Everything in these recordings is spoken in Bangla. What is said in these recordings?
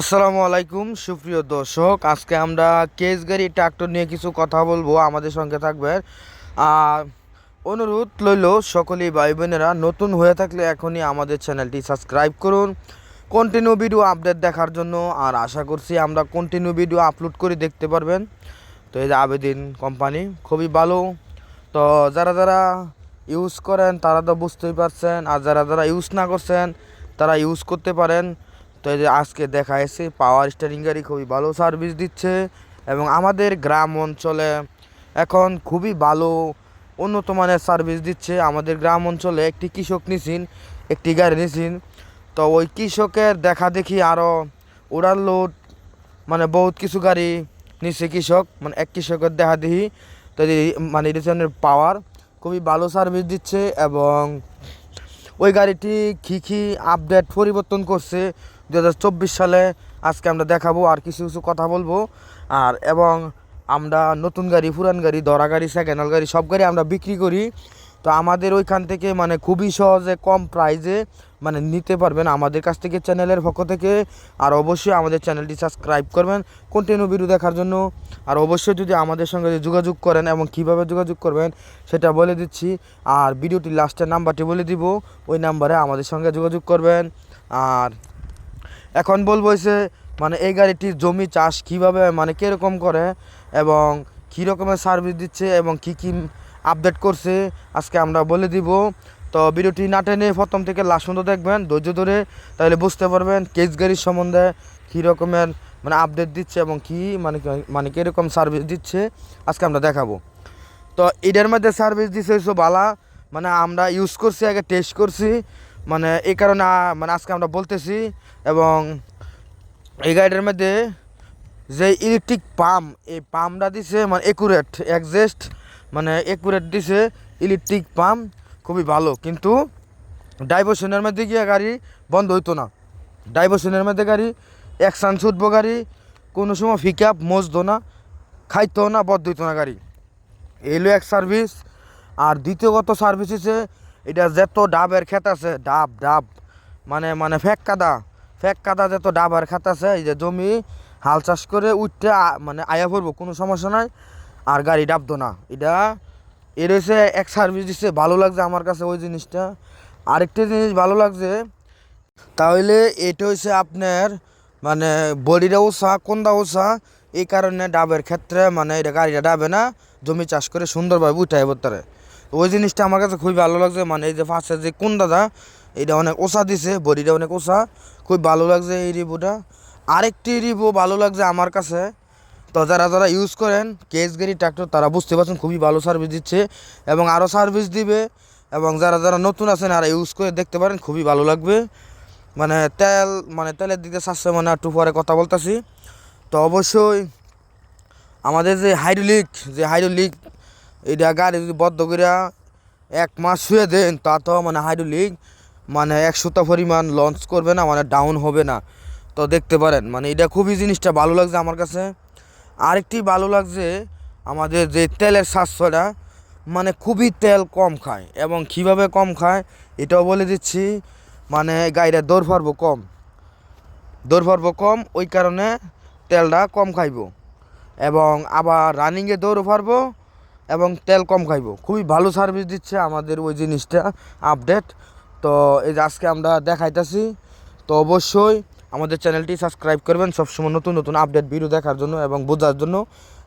আসসালামু আলাইকুম, সুপ্রিয় দর্শক। আজকে আমরা কেস গাড়ি ট্রাক্টর নিয়ে কিছু কথা বলব, আমাদের সঙ্গে থাকবেন। আর অনুরোধ লইল সকলেই ভাই বোনেরা নতুন হয়ে থাকলে এখনই আমাদের চ্যানেলটি সাবস্ক্রাইব করুন। কন্টিনিউ ভিডিও আপডেট দেখার জন্য, আর আশা করছি আমরা কন্টিনিউ ভিডিও আপলোড করে দেখতে পারবেন। তো এই যে আবেদিন কোম্পানি খুবই ভালো। তো যারা যারা ইউজ করেন, তারা তো বুঝতেই পারছেন, আর যারা যারা ইউজ না করছেন, তারা ইউজ করতে পারেন। তো এই যে আজকে দেখা এসে পাওয়ার স্টারিং গাড়ি খুবই ভালো সার্ভিস দিচ্ছে এবং আমাদের গ্রাম অঞ্চলে এখন খুবই ভালো উন্নত মানের সার্ভিস দিচ্ছে। আমাদের গ্রাম অঞ্চলে একটি কৃষক নিছেন, একটি গাড়ি নিছেন। তো ওই কৃষকের দেখা দেখি আরও উড়ার লোড মানে বহুত কিছু গাড়ি নিচ্ছে কৃষক মানে এক কৃষকের দেখা দেখি। তো মানে রিটার্নের পাওয়ার খুবই ভালো সার্ভিস দিচ্ছে এবং ওই গাড়িটি কী কী আপডেট পরিবর্তন করছে দু হাজার চব্বিশ সালে আজকে আমরা দেখাবো আর কিছু কিছু কথা বলব। আর এবং আমরা নতুন গাড়ি, পুরান গাড়ি, দরা গাড়ি সেকেন্ড গাড়ি, সব গাড়ি আমরা বিক্রি করি। তো আমাদের ওইখান থেকে মানে খুবই সহজে কম প্রাইজে মানে নিতে পারবেন আমাদের কাছ থেকে চ্যানেলের পক্ষ থেকে। আর অবশ্যই আমাদের চ্যানেলটি সাবস্ক্রাইব করবেন কন্টিনিউ ভিডিও দেখার জন্য। আর অবশ্যই যদি আমাদের সঙ্গে যোগাযোগ করেন এবং কীভাবে যোগাযোগ করবেন সেটা বলে দিচ্ছি। আর ভিডিওটির লাস্টের নাম্বারটি বলে দিব। ওই নাম্বারে আমাদের সঙ্গে যোগাযোগ করবেন। আর এখন বলব যে মানে এই গাড়িটির জমি চাষ কীভাবে মানে কীরকম করে এবং কী রকমের সার্ভিস দিচ্ছে এবং কি কি আপডেট করছে, আজকে আমরা বলে দিব। তো ভিডিওটি না টেনে প্রথম থেকে লাস্ট পর্যন্ত দেখবেন, ধৈর্য ধরে তাহলে বুঝতে পারবেন কেস গাড়ির সম্বন্ধে কী রকমের মানে আপডেট দিচ্ছে এবং কি মানে মানে কীরকম সার্ভিস দিচ্ছে, আজকে আমরা দেখাবো। তো এটার মধ্যে সার্ভিস দিচ্ছে হচ্ছে বালা মানে আমরা ইউজ করছি, আগে টেস্ট করছি। মানে এই কারণে মানে আজকে আমরা বলতেছি এবং এই গাড়িটার মধ্যে যে ইলেকট্রিক পাম্প এই পাম্পটা দিছে মানে একুরেট একজেস্ট মানে একুরেট দিছে ইলেকট্রিক পাম্প খুবই ভালো। কিন্তু ডাইভার্সনের মধ্যে গিয়ে গাড়ি বন্ধ হইতো না। ডাইভার্সনের মধ্যে গাড়ি অ্যাকশান ছুটবো গাড়ি, কোনো সময় পিক আপ মজতো না খাইতো না, বদ্ধ হইতো না গাড়ি। এলো এক সার্ভিস আর দ্বিতীয়গত সার্ভিস হচ্ছে এটা যত ডাবের ক্ষেত আছে, ডাব ডাব। মানে মানে ফেক কাদা ফেক কাদা যত ডাবের ক্ষেত আছে, এই যে জমি হাল চাষ করে উঠতে মানে আয়া পড়ব, কোনো সমস্যা নাই। আর গাড়ি ডাবতো না। এটা, এর হচ্ছে এক সার্ভিস দিচ্ছে ভালো লাগছে আমার কাছে ওই জিনিসটা। আরেকটা জিনিস ভালো লাগছে, তাহলে এটা হচ্ছে আপনার মানে বডিটা ওসা কোনটা ওসা এই কারণে ডাবের ক্ষেত্রে মানে এটা গাড়িটা ডাবে না, জমি চাষ করে সুন্দরভাবে উঠায় পড়তে ওই জিনিসটা আমার কাছে খুবই ভালো লাগছে মানে এই যে ফার্স্টে যে কোন দাদা, এটা অনেক ওষা দিছে, বডিটা অনেক ওষা, খুব ভালো লাগছে এই রিভিউটা আরেকটি রিভিউ ভালো লাগছে আমার কাছে, তো যারা যারা ইউজ করেন কেস গাড়ি ট্রাক্টর তারা বুঝতে পারছেন খুবই ভালো সার্ভিস দিচ্ছে এবং আরও সার্ভিস দিবে এবং যারা যারা নতুন আছেন আর ইউজ করে দেখতে পারেন, খুবই ভালো লাগবে। মানে তেল মানে তেলের দিকে চাচ্ছে মানে একটু পরে কথা বলতেছি। তো অবশ্যই আমাদের যে হাইড্রোলিক যে হাইড্রোলিক এটা গাড়ি যদি বদ্ধ করে এক মাস শুয়ে দেন, তা তো মানে হাইড্রোলিক মানে একশোটা পরিমাণ লঞ্চ করবে না মানে ডাউন হবে না। তো দেখতে পারেন মানে এটা খুবই জিনিসটা ভালো লাগছে আমার কাছে। আরেকটি ভালো লাগছে, আমাদের যে তেলের সাশ্রয়টা মানে খুবই তেল কম খায়। এবং কীভাবে কম খায়, এটাও বলে দিচ্ছি মানে গাড়িটা দৌড় পারব কম। দৌড় পারব কম, ওই কারণে তেলটা কম খাইব। এবং আবার রানিংয়ে দৌড় পারব এবং তেল কম খাইব। খুবই ভালো সার্ভিস দিচ্ছে আমাদের ওই জিনিসটা আপডেট তো এই যে আজকে আমরা দেখাইতেছি, তো অবশ্যই আমাদের চ্যানেলটি সাবস্ক্রাইব করবেন। সবসময় নতুন নতুন আপডেট ভিডিও দেখার জন্য এবং বোঝার জন্য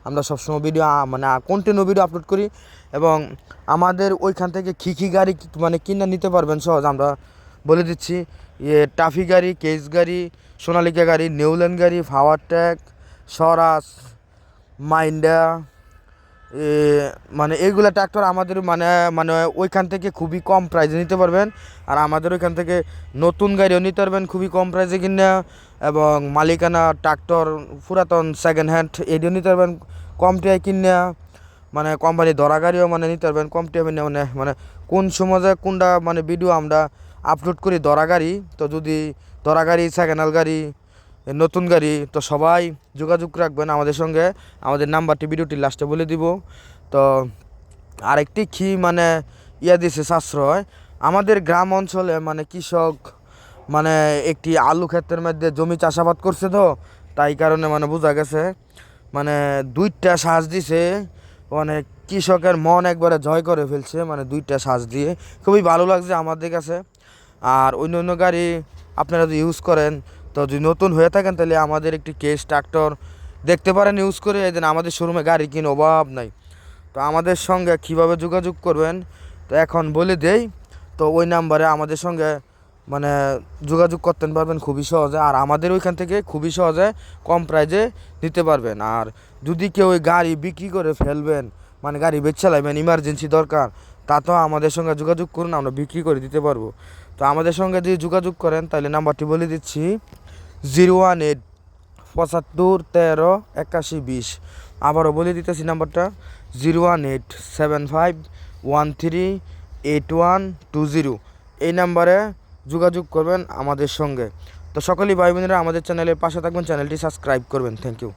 আমরা সবসময় ভিডিও মানে কন্টিনিউ ভিডিও আপলোড করি। এবং আমাদের ওইখান থেকে কী কী গাড়ি মানে কিনে নিতে পারবেন সহজ আমরা বলে দিচ্ছি। ইয়ে টাফি গাড়ি কেস গাড়ি সোনালিকা গাড়ি নিউল্যান্ড গাড়ি পাওয়ার ট্যাক স্বরাজ মাইন্ডা মানে এইগুলা ট্র্যাক্টর আমাদের মানে মানে ওইখান থেকে খুবই কম প্রাইসে নিতে পারবেন। আর আমাদের ওইখান থেকে নতুন গাড়িও নিতে পারবেন খুবই কম প্রাইজে কিনে। এবং মালিকানা ট্রাক্টর পুরাতন সেকেন্ড হ্যান্ড এডিও নিতে পারবেন কম টিয়ায় কিনে। মানে কোম্পানি ধরা গাড়িও মানে নিতে পারবেন কম টিয়া মানে মানে কোন সময় কোনটা মানে ভিডিও আমরা আপলোড করি ধরা গাড়ি। তো যদি ধরা গাড়ি সেকেন্ড হ্যান্ড গাড়ি নতুন গাড়ি, তো সবাই যোগাযোগ রাখবেন আমাদের সঙ্গে। আমাদের নাম্বারটি ভিডিওটি লাস্টে বলে দিব। তো আরেকটি কি মানে ইয়া দিছে সাশ্রয়, আমাদের গ্রাম অঞ্চলে মানে কৃষক মানে একটি আলু ক্ষেতের মধ্যে জমি চাষাবাদ করছে তো, তাই কারণে মানে বোঝা গেছে মানে দুইটা শ্বাস দিছে মানে কৃষকের মন একবারে জয় করে ফেলছে মানে দুইটা শ্বাস দিয়ে। খুবই ভালো লাগছে আমাদের কাছে। আর অন্য অন্য গাড়ি আপনারা যদি ইউজ করেন তো যদি নতুন হয়ে থাকেন, তাহলে আমাদের একটি কেস ট্রাক্টর দেখতে পারেন ইউজ করে এই আমাদের শোরুমে গাড়ি কিনে অভাব নাই। তো আমাদের সঙ্গে কীভাবে যোগাযোগ করবেন, তো এখন বলে দেই, তো ওই নাম্বারে আমাদের সঙ্গে মানে যোগাযোগ করতে পারবেন খুবই সহজে, আর আমাদের ওইখান থেকে খুবই সহজে কম প্রাইজে নিতে পারবেন। আর যদি কেউ ওই গাড়ি বিক্রি করে ফেলবেন মানে গাড়ি বেচ চালাবেন ইমার্জেন্সি দরকার, তা তো আমাদের সঙ্গে যোগাযোগ করুন, আমরা বিক্রি করে দিতে পারব। তো আমাদের সঙ্গে যদি যোগাযোগ করেন, তাহলে নাম্বারটি বলে দিচ্ছি। জিরো ওয়ান এইট পঁচাত্তর তেরো একাশি বিশ। আবারও বলে দিতেছি নাম্বারটা, zero one eight seven five one three eight one two zero. এই নাম্বারে যোগাযোগ করবেন আমাদের সঙ্গে। তো সকলেই ভাই বোনেরা আমাদের চ্যানেলের পাশে থাকবেন, চ্যানেলটি সাবস্ক্রাইব করবেন। Thank you.